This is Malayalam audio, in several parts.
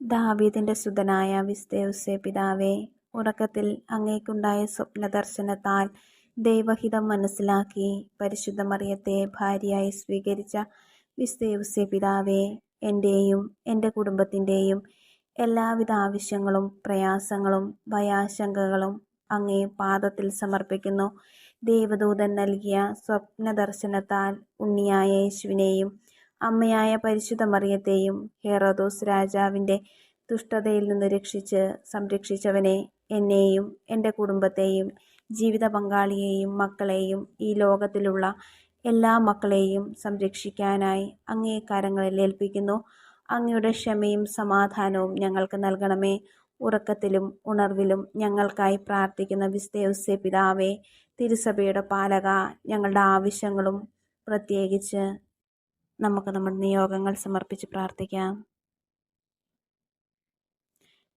ദാവീദിന്റെ സുതനായ വിസ്തേവുസേ പിതാവേ ഉറക്കത്തിൽ അങ്ങേക്കുണ്ടായ സ്വപ്നദർശനത്താൽ ദൈവഹിതം മനസ്സിലാക്കി പരിശുദ്ധ മറിയത്തെ ഭാര്യയായി സ്വീകരിച്ച വിസ്തേവുസേ പിതാവേ എന്റെയും എന്റെ കുടുംബത്തിന്റെയും എല്ലാവിധ ആവശ്യങ്ങളും പ്രയാസങ്ങളും ഭയാശങ്കകളും അങ്ങേ പാദത്തിൽ സമർപ്പിക്കുന്നു. ദേവദൂതൻ നൽകിയ സ്വപ്നദർശനത്താൽ ഉണ്ണിയായ യേശുവിനെയും അമ്മയായ പരിശുദ്ധ മറിയത്തെയും ഹെറോദോസ് രാജാവിന്റെ ദുഷ്ടതയിൽ നിന്ന് രക്ഷിച്ച് സംരക്ഷിച്ചവനെ എന്നെയും എന്റെ കുടുംബത്തെയും ജീവിത പങ്കാളിയെയും മക്കളെയും ഈ ലോകത്തിലുള്ള എല്ലാ മക്കളെയും സംരക്ഷിക്കാനായി അങ്ങേ കരങ്ങളിൽ ഏൽപ്പിക്കുന്നു. അങ്ങയുടെ ക്ഷമയും സമാധാനവും ഞങ്ങൾക്ക് നൽകണമേ. ഉറക്കത്തിലും ഉണർവിലും ഞങ്ങൾക്കായി പ്രാർത്ഥിക്കുന്ന വിസ്തേവസ്യ പിതാവേ തിരുസഭയുടെ പാലക ഞങ്ങളുടെ ആവശ്യങ്ങളും പ്രത്യേകിച്ച് നമുക്ക് നമ്മുടെ നിയോഗങ്ങൾ സമർപ്പിച്ച് പ്രാർത്ഥിക്കാം.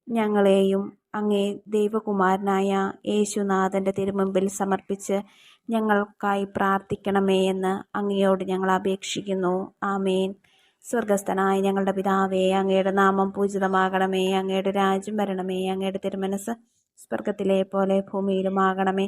ഞങ്ങളെയും അങ്ങേ ദൈവകുമാരനായ യേശുനാഥന്റെ തിരുമുമ്പിൽ സമർപ്പിച്ച് ഞങ്ങൾക്കായി പ്രാർത്ഥിക്കണമേ എന്ന് അങ്ങയോട് ഞങ്ങൾ അപേക്ഷിക്കുന്നു. ആമേൻ. സ്വർഗസ്ഥനായ ഞങ്ങളുടെ പിതാവേ അങ്ങയുടെ നാമം പൂജിതമാകണമേ അങ്ങയുടെ രാജ്യം വരണമേ അങ്ങയുടെ തിരുമനസ് സ്വർഗത്തിലെ പോലെ ഭൂമിയിലുമാകണമേ.